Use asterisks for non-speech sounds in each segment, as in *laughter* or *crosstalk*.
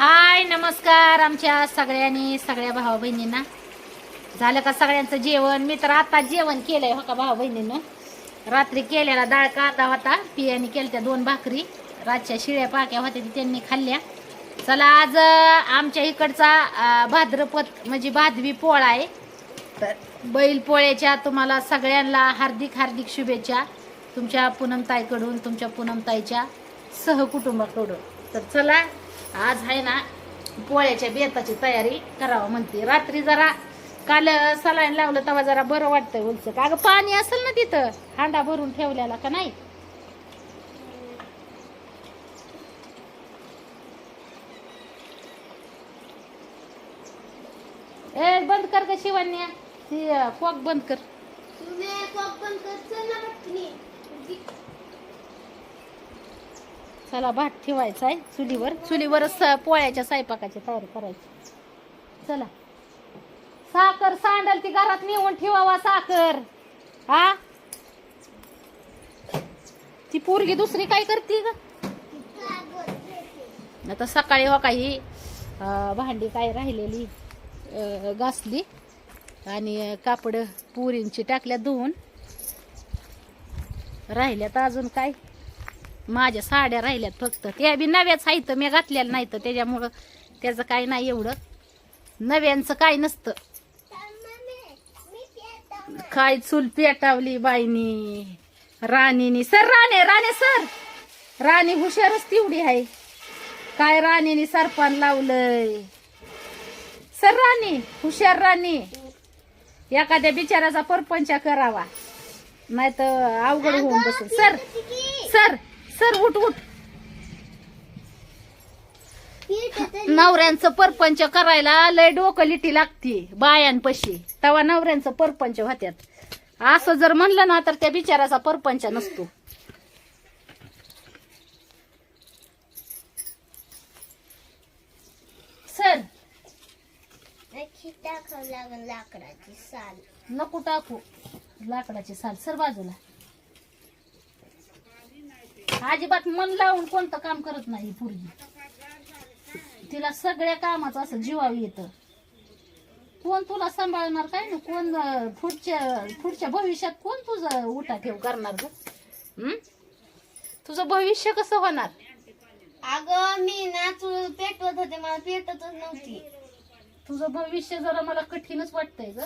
हाय नमस्कार आमच्या सगळ्यांनी सगळ्या भाऊ बहिणींना झालं का सगळ्यांचं जेवण? मी तर आता जेवण केलंय हो का भाऊ बहिणीनं रात्री केलेला डाळ कांदा होता पियाने केल्या त्या दोन भाकरी. रातच्या शिळ्या पाक्या होत्या त्यांनी खाल्ल्या. चला आज आमच्या इकडचा भाद्रपद म्हणजे भादवी पोळा आहे. तर बैल पोळ्याच्या तुम्हाला सगळ्यांना हार्दिक हार्दिक शुभेच्छा. तुमच्या पूनमताईकडून तुमच्या पूनमताईच्या सहकुटुंबाकडून. तर चला आज आहे ना पोळ्याच्या बेताची तयारी करावं म्हणते. रात्री जरा काल सलाईन लावलं तेव्हा जरा बरं वाटतंय का अगं पाणी असेल ना तिथं? हांडा भरून ठेवलेला का नाही? ए बंद कर ग शिवान्या ती कॉक बंद कर. चला भात ठेवायचा आहे चुलीवर. चुलीवरच पोळ्याच्या स्वयंपाकाची तयारी करायची. चला. साखर सांडल ती घरात नेऊन ठेवावा साखर. हा? ती पोरगी दुसरी काय करते ग? आता सकाळी हो काही भांडी काय राहिलेली घासली आणि कापड पुरींची टाकल्या धुवून. राहिल्यात अजून काय? माझ्या साड्या राहिल्यात फक्त. त्या बी नव्याच आहेत मी घातलेलं नाही तर त्याच्यामुळं त्याचं काय नाही एवढं. नव्यांचं काय नसतं. काय चूल पेटावली बाईनी राणीनी. Sir Rane Rane sir! राणी हुशारच तेवढी आहे. काय राणीनी सरपान लावलंय? सर राणी हुशार राणी. एखाद्या बिचाराचा परपंच करावा. नाही तर अवघड होऊन बसून सर सर सर उठ उठ नवऱ्यांचं परपंच करायला लय डोकं लिटी लागती बायांपशी. तेव्हा नवऱ्यांचं परपंच होत्यात असं जर म्हणलं ना तर त्या बिचाराचा परपंच नसतो. सर. लाकडाची साल. नको टाकू. लाकडाची साल. सर बाजूला. अजिबात मन लावून कोणतं काम करत नाही पूर्वी तिला सगळ्या कामाचं असं जीवाव येतं. कोण तुला सांभाळणार काय ना कोण पुढच्या पुढच्या भविष्यात कोण तुझं उठा ठेव करणार ग? तुझं भविष्य कसं होणार? अगं मी ना चूल पेटवत होते मला पेटतच नव्हती. तुझं भविष्य जरा मला कठीणच वाटतंय ग.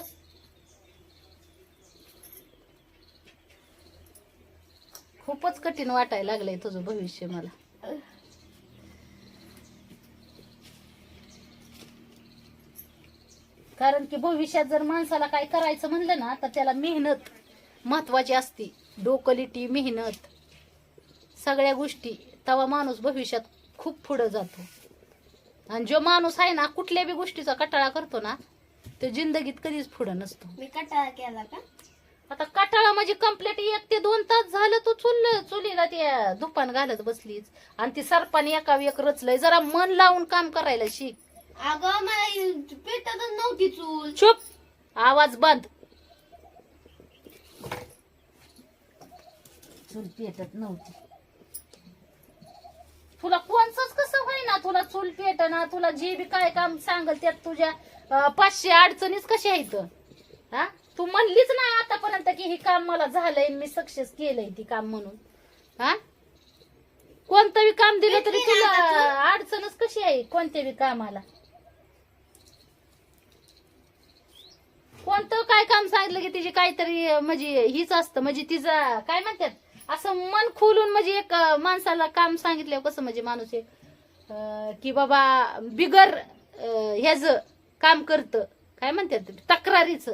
खूपच कठीण वाटायला लागलंय तुझं भविष्य मला. कारण की भविष्यात जर माणसाला काय करायचं म्हणलं ना तर त्याला मेहनत महत्वाची असती. डोकलिटी मेहनत सगळ्या गोष्टी. तेव्हा माणूस भविष्यात खूप पुढं जातो. आणि जो माणूस आहे ना कुठल्या बी गोष्टीचा कटाळा करतो ना तो जिंदगीत कधीच पुढं नसतो. मी कटाळा केला का? आता कटाळा म्हणजे कंप्लीट एक ते दोन तास झालं तू चुल चुलीला ते दुपान घालत बसलीच. आणि ती सरपाने एका एक रचलंय. जरा मन लावून काम करायला शिक. अगं मला पेटतच नव्हती चूल. चुप आवाज बंद. चूल पेटत नव्हती. तुला कोणचंच कसं होईना? तुला चूल पेटना तुला जे बी काय काम सांगल त्यात तुझ्या अं, पाचशे अडचणीच कशा आहेत हा? तू म्हणलीच नाही आतापर्यंत की हे काम मला झालंय मी सक्सेस केलंय ती काम म्हणून. हा? कोणतं बी काम दिलं तरी तुला अडचणच कशी आहे कोणत्या बी कामाला? कोणतं काय काम सांगितलं की तिची काहीतरी म्हणजे हीच असतं म्हणजे तिचं काय म्हणतात असं मन खोलून म्हणजे एक माणसाला काम सांगितल्यावर कसं म्हणजे माणूस एक अं, की बाबा बिगर ह्याच काम करतं. काय म्हणतात तक्रारीचं.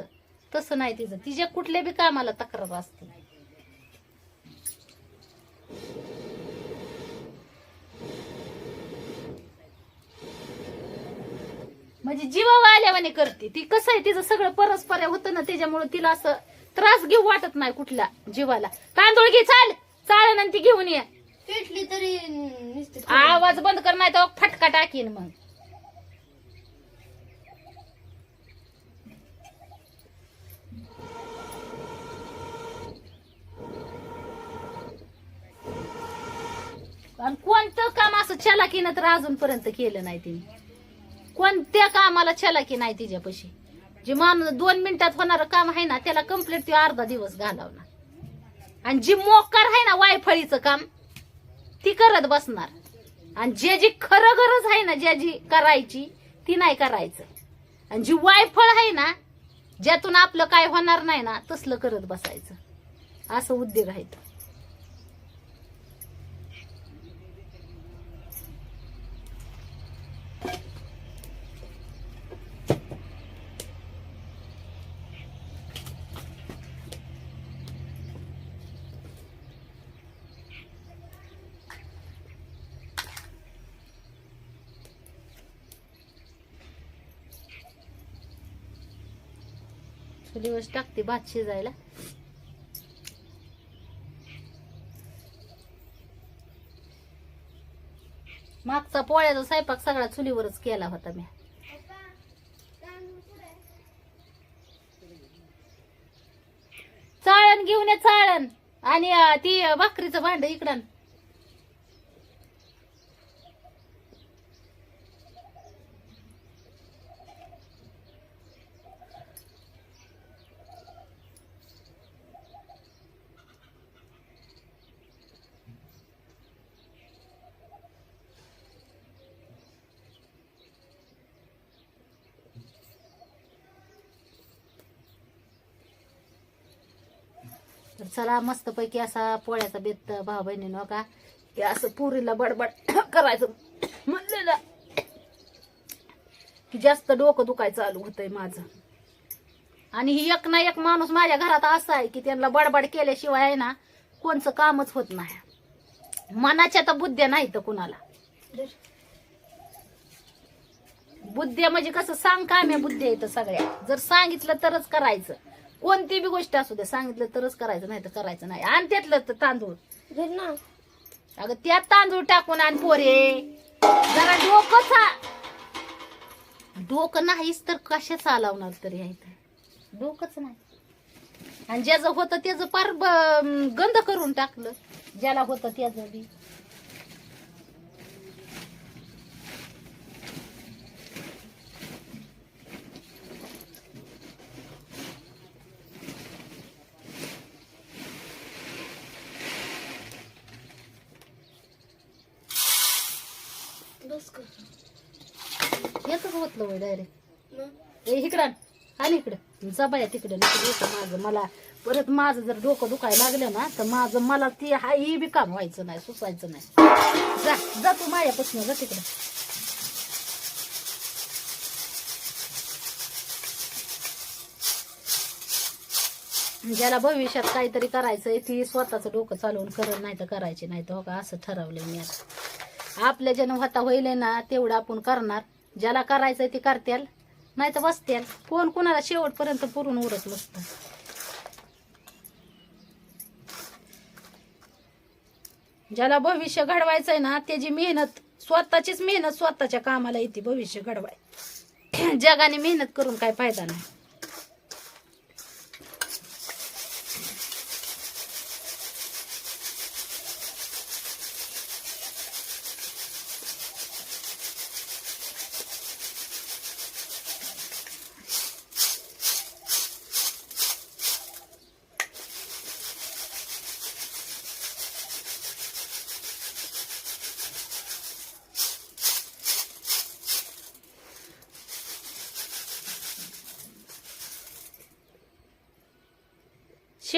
तसं नाही तिचं. तिच्या कुठल्या बी कामाला तक्रार असते. म्हणजे जीवावर आल्यावाने करते. ती कसं आहे तिचं सगळं परस्पर होतं ना त्याच्यामुळे तिला असं त्रास घेऊ वाटत नाही कुठला जीवाला. तांदूळ घे चाल. चाळ ती घेऊन ये. पेटली तरी नुसती. आवाज बंद कर नाही तर फटका टाकीन मग. आणि कोणतं काम असं चलाकीनं तर अजूनपर्यंत केलं नाही तिने. कोणत्या कामाला चलाकी नाही तिच्यापाशी? जे माणूस दोन मिनिटात होणारं काम आहे ना त्याला कंप्लीट ते अर्धा दिवस घालवणार. आणि जी मोकार आहे ना वायफळीचं काम ती करत बसणार. आणि जे जी खरं गरज आहे ना ज्या जी करायची ती नाही करायचं. आणि जी वायफळ आहे ना ज्यातून आपलं काय होणार नाही ना तसलं करत बसायचं. असं उद्योग आहे तो. चुलीवर टाकते भात शिजायला. मागचा पोळ्याचा स्वयंपाक सगळा चुलीवरच केला होता मी. चाळण घेऊन ये चाळण. आणि ती भाकरीचं भांड इकडं तर चला मस्तपैकी असा पोळ्याचा बेत भाऊ बहिणीनं हो का? असं पुरीला बडबड *coughs* करायचं म्हणलेलं. की जास्त डोकं दुखाय चालू होतंय माझं. आणि ही एक ना एक माणूस माझ्या घरात असा आहे की त्यांना बडबड केल्याशिवाय आहे ना कोणचं कामच होत नाही. मनाच्या तर बुद्ध्या नाही तर कुणाला. बुद्ध्या म्हणजे कसं सांग काम आहे बुद्ध्या इथं सगळ्या. जर सांगितलं तरच करायचं. कोणती बी गोष्ट असू दे सांगितलं तरच करायचं नाही तर करायचं नाही. आणि त्यातलं तर तांदूळ. धर ना. अगं त्यात तांदूळ टाकून आण पोरे. जरा डोकं चा डोकं नाहीच तर कशा चालवणार तरी आहे तर डोकंच नाही. आणि ज्याचं होतं त्याचं पार ब- गंध करून टाकलं. ज्याला होतं त्याचं बी बस कर येतच होतलं वय डायरेक्ट ए इकडं आण. इकडं. जबाया तिकडं. नको डोकं माझं? मला परत माझं जर डोकं दुखायला लागलं ना तर माझं मला ती हा ही बी काम व्हायचं नाही सुसायचं नाही. जा जा तू माझ्यापासून जा तिकडं. ज्याला भविष्यात काहीतरी करायचंय ती स्वतःचं डोकं चालवून करत नाही तर करायची नाही. तर हो का असं ठरवलंय मी आता. आपल्या जन्म होता होईल ना तेवढं आपण करणार. ज्याला करायचंय ते करत्याल नाही तर बसत्याल कोण कोणाला शेवटपर्यंत पुरून उरत नसतं. ज्याला भविष्य घडवायचंय ना त्याची मेहनत स्वतःचीच मेहनत स्वतःच्या कामाला येते भविष्य घडवाय. *clears throat* जगाने मेहनत करून काय फायदा नाही.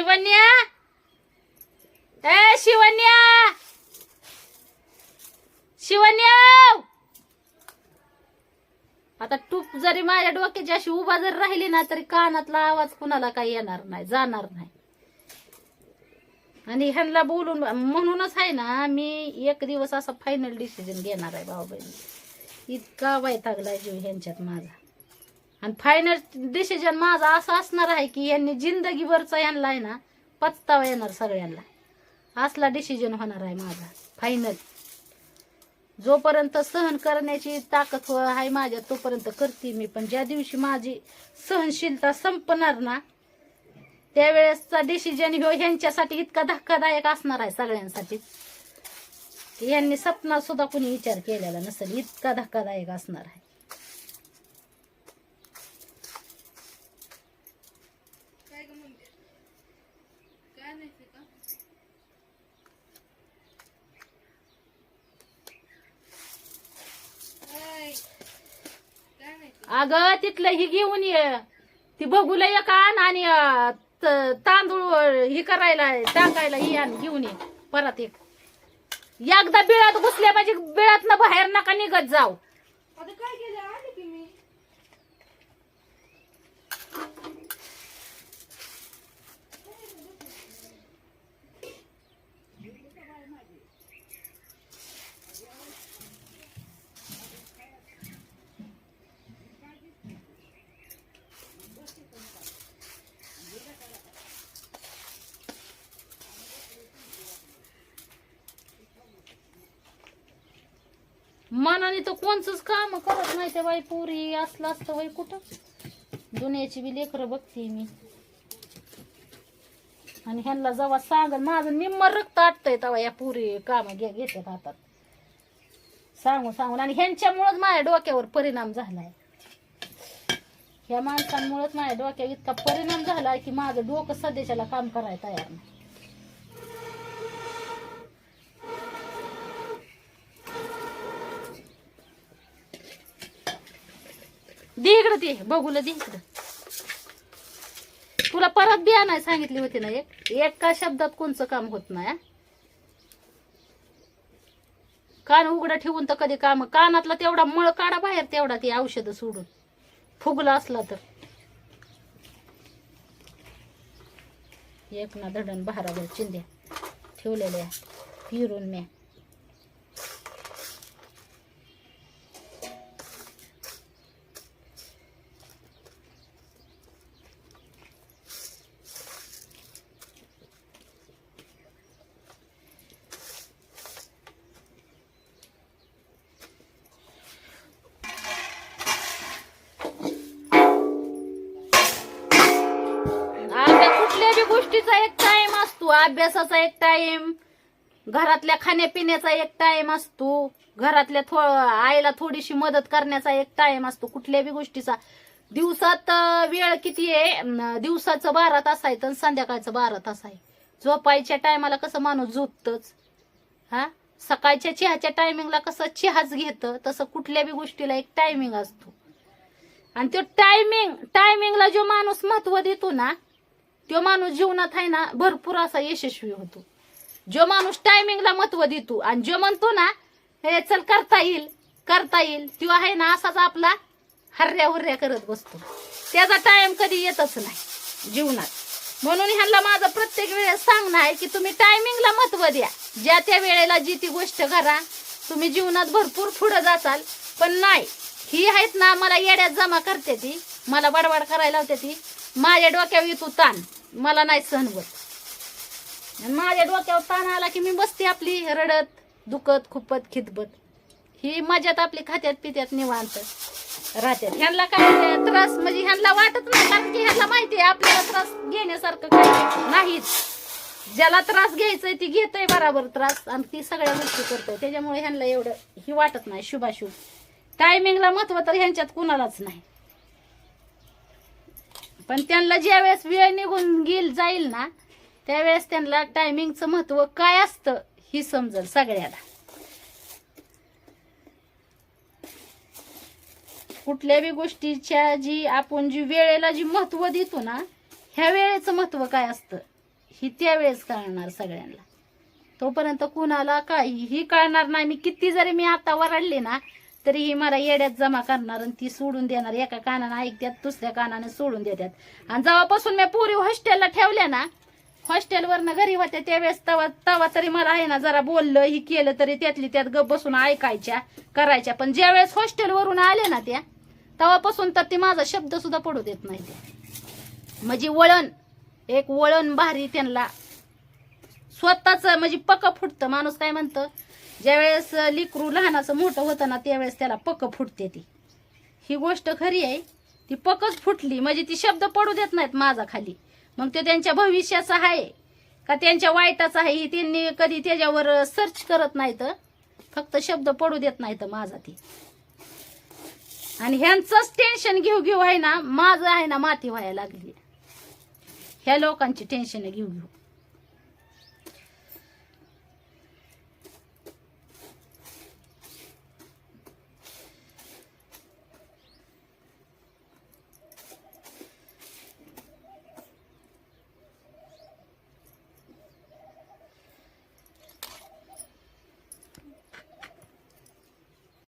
शिवन्या! ए शिवन्या! शिवन्या! आता टूप जरी माझ्या डोक्याची अशी उभा जरी राहिली ना तरी कानातला आवाज कुणाला काही येणार नाही जाणार नाही. आणि ह्यांना बोलून म्हणूनच आहे ना मी एक दिवस असा फायनल डिसिजन घेणार आहे भाऊ बहिणी इतका वैतागला जीव ह्यांच्यात माझा. आणि फायनल डिसिजन माझा असं असणार आहे की यांनी जिंदगीभरचा यांना आहे ना पत्तावा येणार सगळ्यांना. असला डिसिजन होणार आहे माझा फायनल जोपर्यंत सहन करण्याची ताकद हो- आहे माझ्या तोपर्यंत करते मी. पण ज्या दिवशी माझी सहनशीलता संपणार ना त्यावेळेसचा डिसिजन ह्यो ह्यांच्यासाठी इतका धक्कादायक असणार आहे सगळ्यांसाठी. यांनी सपना सुद्धा कुणी विचार केलेला नसेल इतका धक्कादायक असणार आहे. अगं तिथलं ही घेऊन ये. ती बघूला एक आण आणि त- तांदूळ ही करायला टाकायला ही आण घेऊन ये. परत एक. एकदा बिळात घुसल्या पाहिजे बिळात ना बाहेर नका निघत जाऊ आता काय केलं आले की मी मनाने तर कोणचंच काम करत नाही ते बाई पुरी. असलं असतं बाई कुठं? दुनियाची बी लेकरं बघते मी. आणि ह्यांना जेव्हा सांगल माझं निम्म रक्त आटतंय तेव्हा या पुरी काम घे घेते हातात. सांगून सांगून. आणि ह्यांच्यामुळंच माझ्या डोक्यावर परिणाम झालाय. ह्या माणसांमुळेच माझ्या डोक्यावर इतका परिणाम झालाय की माझं डोकं सध्याच्याला काम करायला तयार नाही. दे इकडं ते बघूला दे इकडं. तुला परत बी आणाय सांगितली होती ना एक? एका शब्दात कोणचं काम होत नाही कान उघडं ठेवून तर कधी काम कानातला तेवढा मळ काढा बाहेर तेवढा ती औषध सोडून. फुगला असला तर. एक ना धडण बहारावर चिंध्या ठेवलेल्या पिरून म्या. अभ्यासाचा एक टाइम घरातल्या खाण्यापिण्याचा एक टाइम असतो. घरातल्या थो आईला थोडीशी मदत करण्याचा एक टाइम असतो कुठल्या बी गोष्टीचा. दिवसात वेळ किती आहे? दिवसाचं बारा तास आहे तर संध्याकाळचं बारा तास आहे. झोपायच्या टायमाला कसं माणूस झोपतच? हा? सकाळच्या चहाच्या टायमिंगला कसं चहाच घेतं? तसं कुठल्या बी गोष्टीला एक टायमिंग असतो. आणि तो टायमिंग टायमिंगला जो माणूस महत्त्व देतो ना तो माणूस जीवनात आहे ना भरपूर असा यशस्वी होतो. जो माणूस टायमिंगला महत्त्व देतो आणि जो म्हणतो ना हे चल करता येईल करता येईल तो आहे ना असाच आपला हर्या हुर्या करत बसतो. त्याचा टाइम कधी येतच नाही जीवनात. म्हणून ह्यांना माझं प्रत्येक वेळेस सांगणं आहे की तुम्ही टायमिंगला महत्त्व द्या. ज्या त्या वेळेला जी ती गोष्ट करा तुम्ही जीवनात भरपूर पुढे जाचाल पण नाही ही आहेत ना मला येड्यात जमा करते ती मला बडबड करायला होत्या ती. माझ्या डोक्यावर येतो ताण. मला नाही सहन होत. माझ्या डोक्यावर ताण आला की मी बसते आपली रडत दुखत खुपत खितबत ही मजात आपली खात्यात पित्यात निवांत राहत्यात ह्यांना काय त्रास म्हणजे ह्यांना वाटत नाही कारण की ह्यांना माहिती आहे आपल्याला त्रास घेण्यासारखं काही नाहीच. ज्याला त्रास घ्यायचंय ती घेतोय बराबर त्रास आणि ती सगळ्या गोष्टी करतोय. त्याच्यामुळे ह्यांना एवढं ही वाटत नाही शुभाशुभ. टायमिंगला महत्त्व तर ह्यांच्यात कुणालाच नाही. पण त्यांना ज्या वेळेस वेळ निघून गेल जाईल ना त्यावेळेस त्यांना टायमिंगचं महत्त्व काय असतं ही समजल सगळ्याला. कुठल्या बी गोष्टीच्या जी आपण जी वेळेला जी महत्त्व देतो ना ह्या वेळेचं महत्त्व काय असतं ही त्यावेळेस कळणार सगळ्यांना. तोपर्यंत कुणाला काहीही कळणार नाही. मी किती जरी मी आता वरडले ना तरीही मला येड्यात जमा करणार आणि ती सोडून देणार. एका कानानं ऐकत्यात दुसऱ्या कानानं सोडून देतात आणि जेव्हापासून मी पुरी हॉस्टेलला ठेवल्या ना हॉस्टेलवरनं घरी होत्या त्यावेळेस तवा तवा तरी मला आहे ना जरा बोललं ही केलं तरी त्यातली त्यात गप बसून ऐकायच्या करायच्या. पण ज्यावेळेस हॉस्टेलवरून आले ना त्या तेव्हापासून तर ती माझा शब्द सुद्धा पडू देत नाही त्या. म्हणजे वळण एक वळण भारी त्यांना. स्वतःच म्हणजे पक फुटतं माणूस काय म्हणतं? ज्यावेळेस लिकरू लहानाचं मोठं होतं ना त्यावेळेस त्याला पक फुटते ती. ही गोष्ट खरी आहे. ती पकच फुटली म्हणजे ती शब्द पडू देत नाहीत माझा खाली. मग ते त्यांच्या भविष्याचा आहे. का त्यांच्या वाईटाचा आहे ही त्यांनी कधी त्याच्यावर सर्च करत नाहीत. फक्त शब्द पडू देत नाहीत माझा ती. आणि ह्यांचंच टेन्शन घेऊ घेऊ आहे ना माझं आहे ना माती व्हायला लागली. ह्या लोकांची टेन्शन घेऊ घेऊ